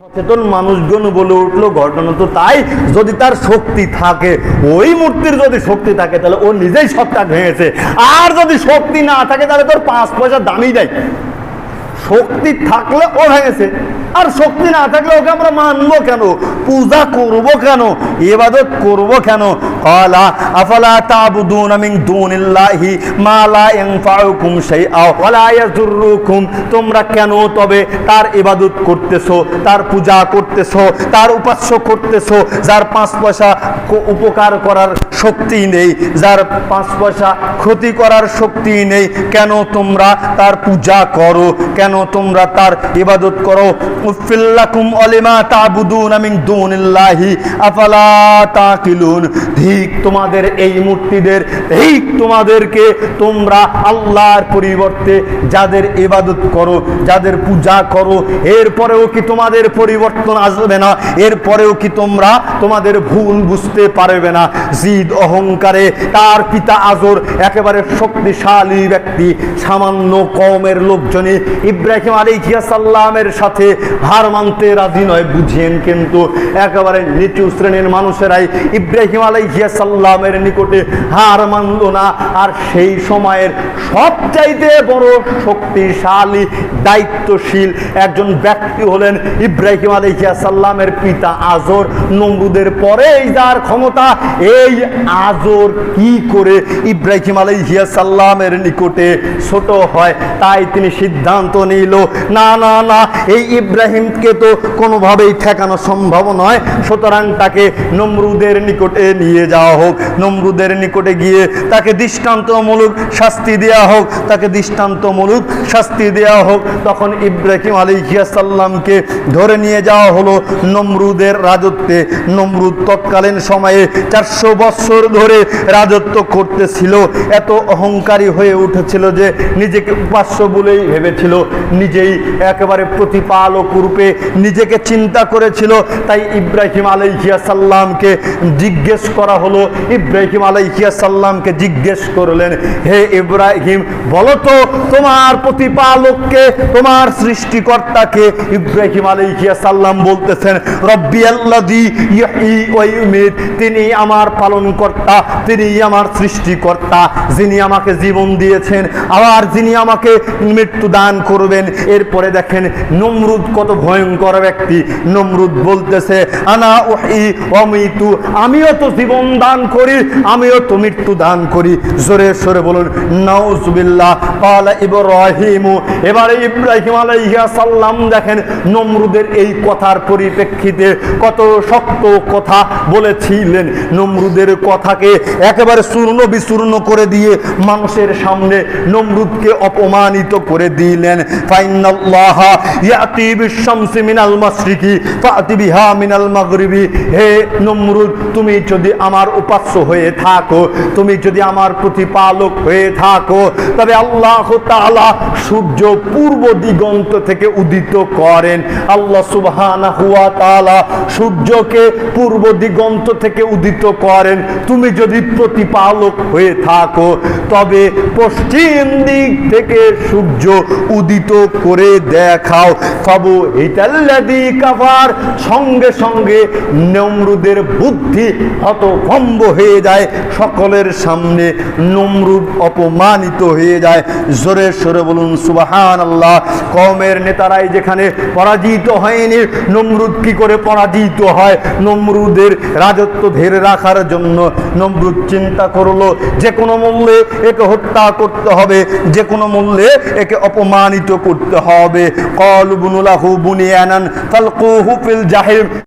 সচেতন মানুষজন বলে উঠল, ঘটনা তো তাই, যদি তার শক্তি থাকে, ওই মূর্তির যদি শক্তি থাকে, তাহলে ও নিজেই সবটা ভেঙেছে। আর যদি শক্তি না থাকে, তাহলে তোর পাঁচ পয়সা দামই দেয়। শক্তি থাকলে ও ভেঙেছে, আর শক্তি না থাকলে ওকে আমরা মানবো কেন? পূজা করব কেন? ইবাদত করব কেন? কলা আফালা তাবুদুন মিন দুনিল্লাহি মা লা ইয়ানফাউকুম শাইআ ওয়া লা ইয়াজুররুকুম তোমরা কেন তবে তার ইবাদত করতেছো, তার পূজা করতেছো, তার উপাস্য করতেছো, যার পাঁচ পয়সা উপকার করার শক্তি নেই, যার পাঁচ পয়সা ক্ষতি করার শক্তি নেই, কেন তোমরা তার পূজা করো? কেন তোমরা তার ইবাদত করো? উফিল্লাকুম অলিমা তাবুদুন মিন দুনিল্লাহি, আফালা তাকিলুন? ঠিক তোমাদের এই মূর্তিদের, ঠিক তোমাদেরকে তোমরা আল্লাহর পরিবর্তে যাদের ইবাদত করো, যাদের পূজা করো, এরপরেও কি তোমাদের পরিবর্তন আসবে না? এরপরেও কি তোমরা তোমাদের ভুল বুঝতে পারবে না? জিদ অহংকারে তার পিতা আজর একেবারে শক্তিশালী ব্যক্তি, সামান্য কমের লোকজনই ইব্রাহিম আলী সাল্লামের সাথে হার মানতে রাজি নয়, বুঝেন কিন্তু একেবারে নিচু শ্রেণির মানুষেরাই ইব্রাহিম আলী সাল্লামের নিকটে হার মানল না। আর সেই সময়ের সবচাইতে বড় শক্তিশালী, দায়িত্বশীল একজন ব্যক্তি হলেন ইব্রাহিম আলী সাল্লামের পিতা আজর। নমরুদের পরেই যার ক্ষমতা, এই আজর কি করে ইব্রাহিম আলী সাল্লামের নিকটে ছোট হয়, তাই তিনি সিদ্ধান্ত নিল। না না না, এই ইব্রাহিমকে তো কোনোভাবেই ঠেকানো সম্ভব নয়। সুতরাং তাকে নমরুদের নিকটে নিয়ে যাওয়া হোক। নমরুদের নিকটে গিয়ে তাকে দৃষ্টান্তমূলক শাস্তি দেওয়া হোক। তাকে দৃষ্টান্তমূলক শাস্তি দেওয়া হোক। তখন ইব্রাহিম আলী সাল্লামকে ধরে নিয়ে যাওয়া হলো নমরুদের রাজত্বে। নমরুদ তৎকালীন সময়ে চারশো বৎসর ধরে রাজত্ব করতেছিল। এত অহংকারী হয়ে উঠেছিল যে নিজেকে উপাস্য বলেই ভেবেছিল। নিজেই একেবারে প্রতিপালক রূপে নিজেকে চিন্তা করেছিল। তাই ইব্রাহিম আলাইহিয়া সাল্লামকে জিজ্ঞেস করা হলো। ইব্রাহিম আলাইহিয়া সাল্লামকে জিজ্ঞেস করলেন, হে ইব্রাহিম, বলো তো তোমার প্রতিপালককে, তোমার সৃষ্টিকর্তাকে? ইব্রাহিম আলাইহিয়া সাল্লাম বলতেছেন, রব্বি আল্লাদি ইউমিত, তিনি আমার পালনকর্তা, তিনি আমার সৃষ্টিকর্তা, যিনি আমাকে জীবন দিয়েছেন, আবার যিনি আমাকে মৃত্যু দান করবেন এরপরে দেখেন নমরুদ কত ভয়ঙ্কর ব্যক্তি। নমরুদ বলতেছে, আনা ওহি অমিতু, আমিও তো জীবন দান করি, আমিও তো মৃত্যু দান করি। জোরে সরে বলুন, নাউজুবিল্লাহ। পালা ইব্রাহিম, এবারে ইব্রাহিম আলাইহিয়া সাল্লাম দেখেন, নমরুদের এই কথার পরিপ্রেক্ষিতে কত শক্ত কথা বলেছিলেন। নমরুদের কথাকে একেবারে চূর্ণ বিচূর্ণ করে দিয়ে মানুষের সামনে নমরুদকে অপমানিত করে দিলেন। ফাইনাল্লাহ ইয়াতি বিশামসি মিনাল মাশরিকি ফাতি বিহা মিনাল মাগরিবি। হে নমরুদ, তুমি যদি আমার উপাস্য হয়ে থাকো, তুমি যদি আমার প্রতিপালক হয়ে থাকো, তবে আল্লাহ তাআলা সূর্য পূর্ব দিগন্ত থেকে উদিত করেন। আল্লাহ সুবহানাহু ওয়া তাআলা সূর্যকে পূর্ব দিগন্ত থেকে উদিত করেন। তুমি যদি প্রতিপালক হয়ে থাকো, তবে পশ্চিম দিক থেকে সূর্য উদিত করে দেখাও। ফাবু হিতাল্লাদি কাফার সঙ্গে সঙ্গে নমরুদের বুদ্ধি হতভম্ব হয়ে যায়, সকলের সামনে নমরুদ অপমানিত হয়ে যায়। জোরে সরে বলুন সুবাহান আল্লাহ কমের নেতারাই যেখানে পরাজিত হয়নি, নমরুদ কি করে পরাজিত হয়? নমরুদের রাজত্ব ধরে রাখার জন্য নমরুদ চিন্তা করল, যে কোনো মূল্যে একে হত্যা করতে হবে, যে কোনো মূল্যে একে অপমানিত করতে হবে। Call বুনুলাহু বুনিয়ানান ফালকুহু feel জাহিম